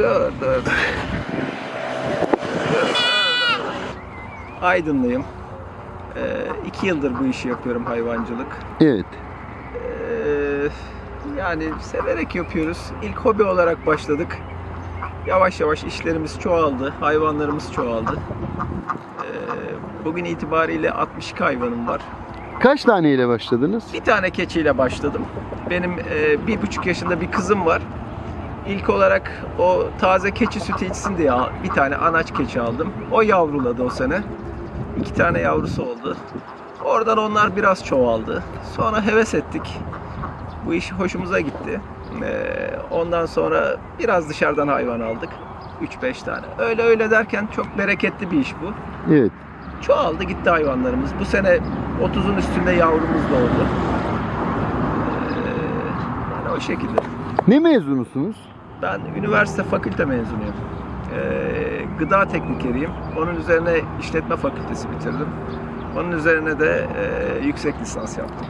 Dur dur. Aydınlıyım. Ee, iki yıldır bu işi yapıyorum hayvancılık. Evet. Ee, yani severek yapıyoruz. İlk hobi olarak başladık. Yavaş yavaş işlerimiz çoğaldı, hayvanlarımız çoğaldı. Ee, bugün itibariyle 62 hayvanım var. Kaç taneyle başladınız? Bir tane keçiyle başladım. Benim e, bir buçuk yaşında bir kızım var. İlk olarak o taze keçi sütü içsin diye bir tane anaç keçi aldım. O yavruladı o sene. İki tane yavrusu oldu. Oradan onlar biraz çoğaldı. Sonra heves ettik. Bu iş hoşumuza gitti. Ee, ondan sonra biraz dışarıdan hayvan aldık. 3-5 tane. Öyle öyle derken çok bereketli bir iş bu. Evet. Çoğaldı gitti hayvanlarımız. Bu sene 30'un üstünde yavrumuz doğdu. Ee, yani o şekilde. Ne mezunusunuz? Ben üniversite fakülte mezunuyum. Ee, gıda teknikeriyim. Onun üzerine işletme fakültesi bitirdim. Onun üzerine de e, yüksek lisans yaptım.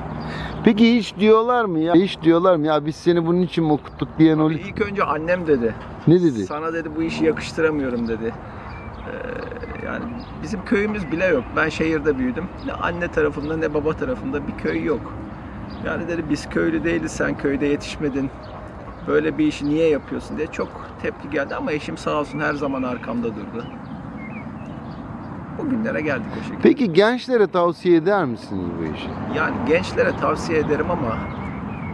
Peki hiç diyorlar mı ya? Hiç diyorlar mı ya biz seni bunun için mi okuttuk diyen oluyor. İlk önce annem dedi. Ne dedi? Sana dedi bu işi yakıştıramıyorum dedi. Ee, yani bizim köyümüz bile yok. Ben şehirde büyüdüm. Ne anne tarafında ne baba tarafında bir köy yok. Yani dedi biz köylü değiliz sen köyde yetişmedin. Böyle bir işi niye yapıyorsun diye çok tepki geldi ama eşim sağ olsun her zaman arkamda durdu. Bugünlere geldik o şekilde. Peki gençlere tavsiye eder misiniz bu işi? Yani gençlere tavsiye ederim ama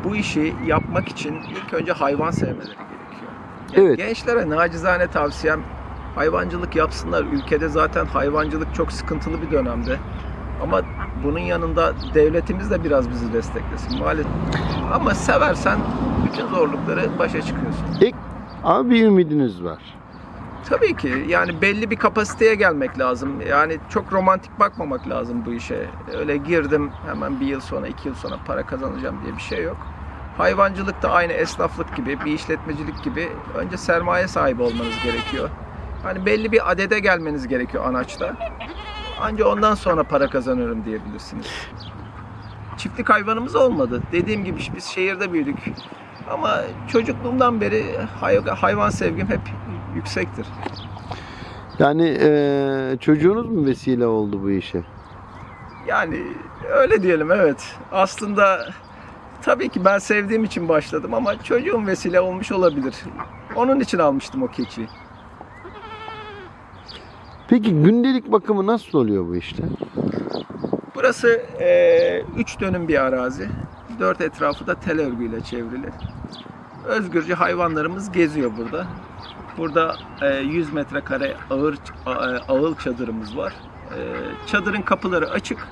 bu işi yapmak için ilk önce hayvan sevmeleri gerekiyor. Yani Evet. Gençlere nacizane tavsiyem hayvancılık yapsınlar. Ülkede zaten hayvancılık çok sıkıntılı bir dönemde. Ama bunun yanında devletimiz de biraz bizi desteklesin maalesef. Ama seversen bütün zorlukları başa çıkıyorsun. Ek, ama bir ümidiniz var. Tabii ki yani belli bir kapasiteye gelmek lazım. Yani çok romantik bakmamak lazım bu işe. Öyle girdim hemen bir yıl sonra, iki yıl sonra para kazanacağım diye bir şey yok. Hayvancılık da aynı esnaflık gibi, bir işletmecilik gibi önce sermaye sahibi olmanız gerekiyor. Hani belli bir adede gelmeniz gerekiyor anaçta. Anca ondan sonra para kazanıyorum diyebilirsiniz. Çiftlik hayvanımız olmadı. Dediğim gibi biz şehirde büyüdük. Ama çocukluğumdan beri hay- hayvan sevgim hep yüksektir. Yani eee, çocuğunuz mu vesile oldu bu işe? Yani öyle diyelim evet. Aslında tabii ki ben sevdiğim için başladım ama çocuğum vesile olmuş olabilir. Onun için almıştım o keçiyi. Peki gündelik bakımı nasıl oluyor bu işte? Burası 3 dönüm bir arazi. Dört etrafı da tel örgüyle çevrili. Özgürce hayvanlarımız geziyor burada. Burada e, 100 metrekare ağır e, ağıl çadırımız var. E, Çadırın kapıları açık.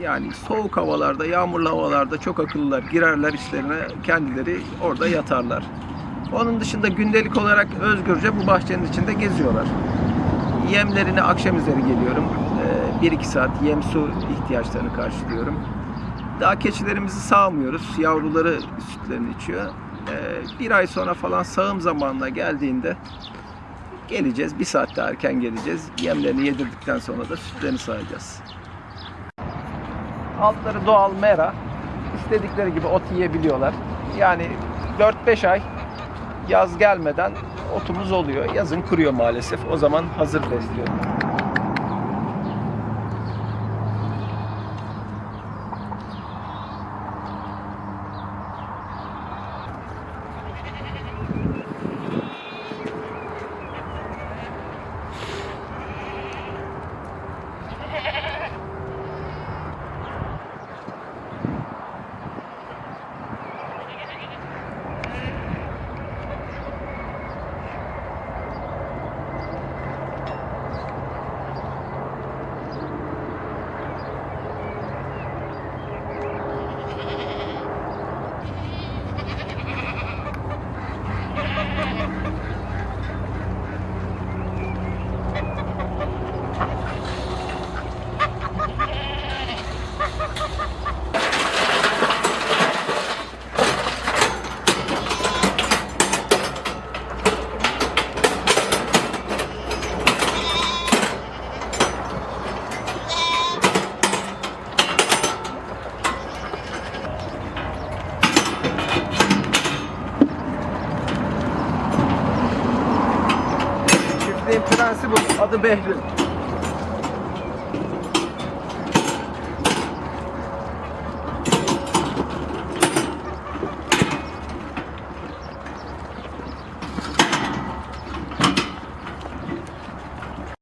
Yani soğuk havalarda, yağmurlu havalarda çok akıllılar girerler işlerine kendileri orada yatarlar. Onun dışında gündelik olarak özgürce bu bahçenin içinde geziyorlar. Yemlerini akşam üzeri geliyorum. 1-2 saat yem su ihtiyaçlarını karşılıyorum. Daha keçilerimizi sağmıyoruz. Yavruları sütlerini içiyor. Ee, Bir ay sonra falan sağım zamanına geldiğinde geleceğiz. Bir saat daha erken geleceğiz. Yemlerini yedirdikten sonra da sütlerini sağacağız. Altları doğal mera. İstedikleri gibi ot yiyebiliyorlar. Yani 4-5 ay yaz gelmeden otumuz oluyor. Yazın kuruyor maalesef. O zaman hazır besliyor. Tanesi bu. Adı Behlül.